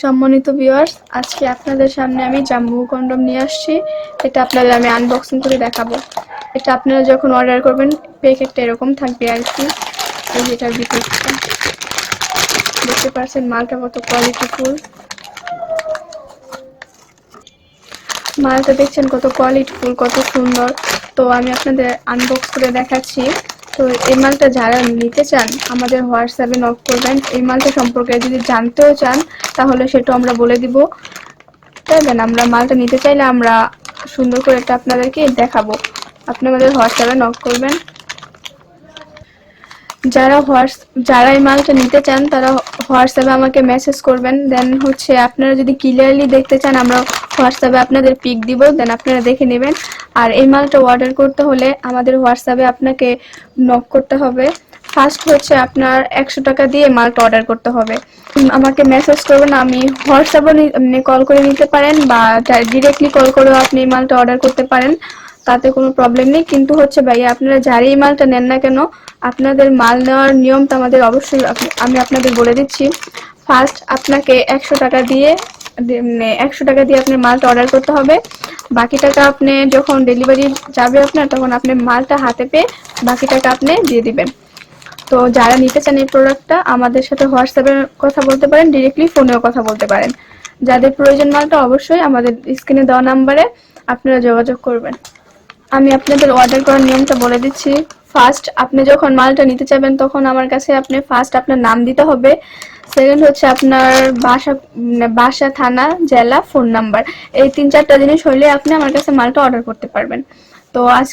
সম্মানিত ভিউয়ার্স আজকে আপনাদের সামনে আমি জাম্বু কন্ডম নিয়ে আসছি। এটা আপনাদের আমি আনবক্সিং করে দেখাবো। এটা আপনারা যখন অর্ডার করবেন প্যাকেটটা এরকম থাকবে আর কি। এই এটার ভিতরটা দেখতে পাচ্ছেন মালটা কত কোয়ালিটিফুল মালটা দেখছেন কত কোয়ালিটিফুল কত সুন্দর। তো আমি আপনাদের আনবক্স করে দেখাচ্ছি। তো এই মালটা যারা নিতে চান, আমাদের হোয়াটসঅ্যাপে নক করবেন। এই মালটা সম্পর্কে যদি জানতেও চান, তাহলে সেটা আমরা বলে দিব। দেখবেন আমরা মালটা নিতে চাইলে আমরা সুন্দর করে এটা আপনাদেরকে দেখাবো। আপনি আমাদের হোয়াটসঅ্যাপে নক করবেন। যারা হোয়াটস যারা এই মালটা নিতে চান, তারা হোয়াটসঅ্যাপে আমাকে মেসেজ করবেন। দেন হচ্ছে আপনারা যদি ক্লিয়ারলি দেখতে চান, আমরা হোয়াটসঅ্যাপে আপনাদের পিক দিব দেন আপনারা দেখে নেবেন। আর এই মালটা অর্ডার করতে হলে আমাদের হোয়াটসঅ্যাপে আপনাকে নক করতে হবে। ফার্স্ট হচ্ছে আপনার একশো টাকা দিয়ে মালটা অর্ডার করতে হবে। আমাকে মেসেজ করবেন, আমি হোয়াটসঅ্যাপে কল করে নিতে পারেন, বা ডিরেক্টলি কল করেও আপনি এই মালটা অর্ডার করতে পারেন। তাতে কোনো প্রবলেম নেই। কিন্তু হচ্ছে ভাইয়া, আপনারা যারই মালটা নেন না কেন, আপনাদের মাল নেওয়ার নিয়মটা আমাদের অবশ্যই আমি আপনাদের বলে দিচ্ছি। ফার্স্ট আপনাকে একশো টাকা দিয়ে একশো টাকা দিয়ে আপনার মালটা অর্ডার করতে হবে। বাকি টাকা আপনি যখন ডেলিভারি যাবে আপনার, তখন আপনি মালটা হাতে পেয়ে বাকি টাকা আপনি দিয়ে দিবেন। তো যারা নিতে চান এই প্রোডাক্টটা আমাদের সাথে হোয়াটসঅ্যাপে কথা বলতে পারেন ডিরেক্টলি ফোনেও কথা বলতে পারেন। যাদের প্রয়োজন মালটা, অবশ্যই আমাদের স্ক্রিনে দেওয়া নাম্বারে আপনারা যোগাযোগ করবেন। আমি আপনাদের অর্ডার করার নিয়মটা বলে দিচ্ছি। ফার্স্ট আপনি যখন মালটা নিতে চাবেন তখন আমার কাছে আপনি ফার্স্ট আপনার নাম দিতে হবে। সেকেন্ড হচ্ছে আপনার বাসা বাসা, থানা, জেলা ফোন নাম্বার এই তিন চারটা জিনিস হলে আপনি আমার কাছে মালটা অর্ডার করতে পারবেন। তো আজ